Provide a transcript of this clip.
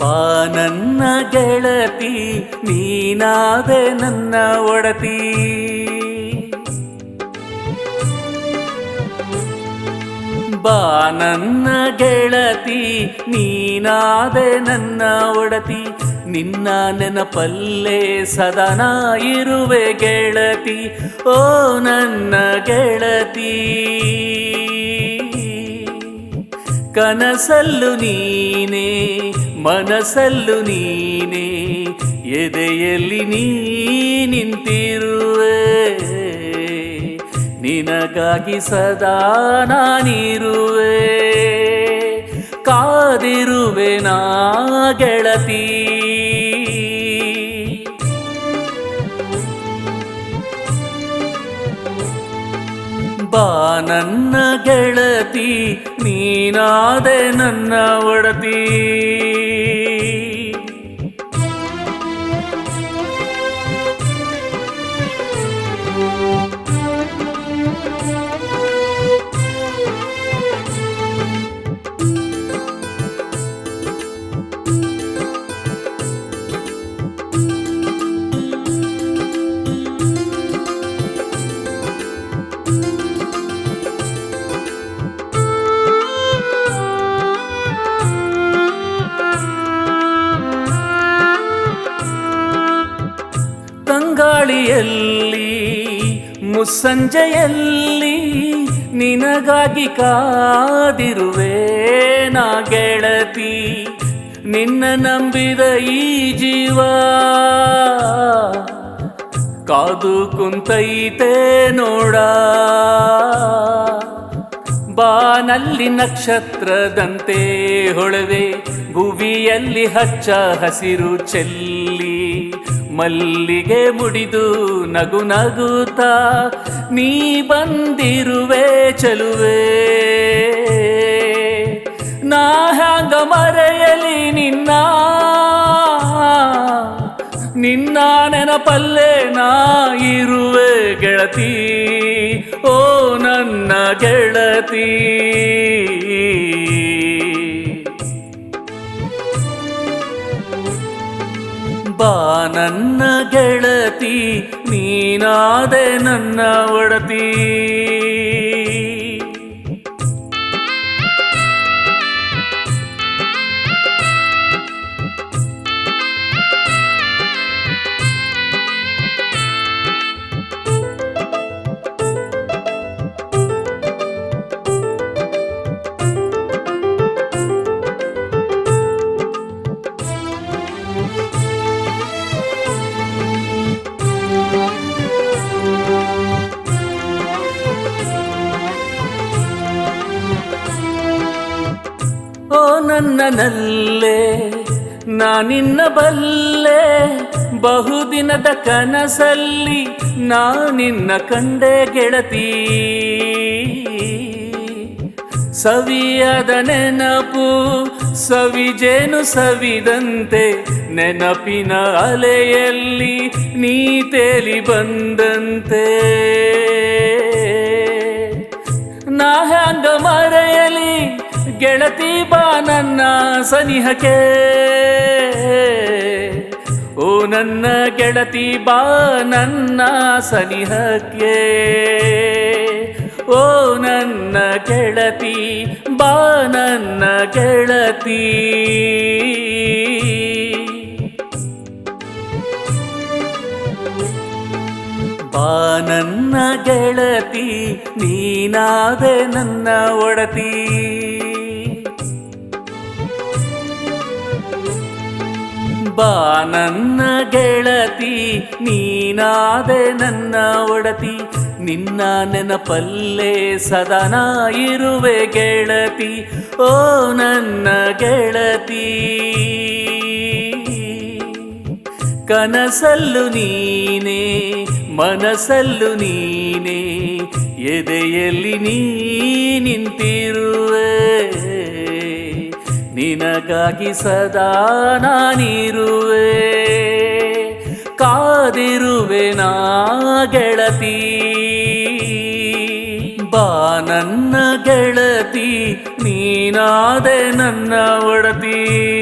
ಬಾ ನನ್ನ ಗೆಳತಿ, ನೀನಾದೆ ನನ್ನ ಒಡತಿ. ಬಾ ನನ್ನ ಗೆಳತಿ, ನೀನಾದೆ ನನ್ನ ಒಡತಿ. ನಿನ್ನ ನೆನಪಲ್ಲೇ ಸದನ ಇರುವೆ ಗೆಳತಿ. ಓ ನನ್ನ ಗೆಳತಿ. ಕನಸಲ್ಲು ನೀನೇ, ಮನಸಲ್ಲು ನೀನೇ, ಎದೆಯಲ್ಲಿ ನೀ ನಿಂತಿರುವೆ. ನಿನಗಾಗಿ ಸದಾ ನಾನಿರುವೆ. ಕಾದಿರುವೆ ನಾ ಗೆಳತಿ. ಬಾ ನನ್ನ ಗೆಳತಿ ನೀನಾದೆ ನನ್ನ ಒಡತಿ. ತಂಗಾಳಿಯಲ್ಲಿ ಮುಸ್ಸಂಜೆಯಲ್ಲಿ ನಿನಗಾಗಿ ಕಾದಿರುವೆ ನಾ ಗೆಳತಿ. ನಿನ್ನ ನಂಬಿದ ಈ ಜೀವ ಕಾದು ಕುಂತೈತೆ ನೋಡ. ಬಾನಲ್ಲಿ ನಕ್ಷತ್ರದಂತೆ ಹೊಳವೆ ಭುವಿಯಲ್ಲಿ ಹಚ್ಚ ಹಸಿರು ಚೆಲ್ಲಿ. ಮಲ್ಲಿಗೆ ಮುಡಿದು ನಗು ನಗುತ್ತ, ನೀ ಬಂದಿರುವೆ ಚಲುವೆ. ನಾ ಹ್ಯಾಂಗ ಮರೆಯಲಿ ನಿನ್ನ? ನಿನ್ನ ನೆನಪಲ್ಲೇ ನಾ ಇರುವೆ ಗೆಳತಿ. ಓ ನನ್ನ ಗೆಳತಿ. ಬಾ ನನ್ನ ಗೆಳತಿ ನೀನಾದೆ ನನ್ನ ಒಡತಿ. ಓ ನನ್ನ ನಲ್ಲೆ ನಾನಿನ್ನ ಬಲ್ಲೆ. ಬಹುದಿನದ ಕನಸಲ್ಲಿ ನಾನಿನ್ನ ಕಂಡೆ ಗೆಳತಿ. ಸವಿಯಾದ ನೆನಪು, ಸವಿಜೇನು ಸವಿದಂತೆ, ನೆನಪಿನ ಅಲೆಯಲ್ಲಿ ನೀ ತೇಲಿ ಬಂದಂತೆ. ನಾ ಹ್ಯಾಂಗ ಮರೆಯಲಿ ಗೆಳತಿ ಬಾ ನನ್ನ ಸನಿಹಕ್ಕೆ. ಓ ನನ್ನ ಗೆಳತಿ ಬಾ ನನ್ನ ಸನಿಹಕ್ಕೆ. ಓ ನನ್ನ ಗೆಳತಿ ಬಾ ನನ್ನ ಗೆಳತಿ. ಬಾ ನನ್ನ ಗೆಳತಿ, ನೀನಾದೆ ನನ್ನ ಒಡತಿ. ಬಾ ನನ್ನ ಗೆಳತಿ, ನೀನಾದೆ ನನ್ನ ಒಡತಿ. ನಿನ್ನ ನೆನಪಲ್ಲೇ ಸದನ ಇರುವೆ ಗೆಳತಿ. ಓ ನನ್ನ ಗೆಳತಿ, ಕನಸಲ್ಲು ನೀನೇ, ಮನಸಲ್ಲು ನೀನೇ, ಎದೆಯಲ್ಲಿ ನೀ ನಿಂತಿರುವೆ. ನಿನಗಾಗಿ ಸದಾ ನಾನಿರುವೆ. ಕಾದಿರುವೆ ನಾ ಗೆಳತಿ. ಬಾ ನನ್ನ ಗೆಳತಿ ನೀನಾದೆ ನನ್ನ ಒಡತಿ.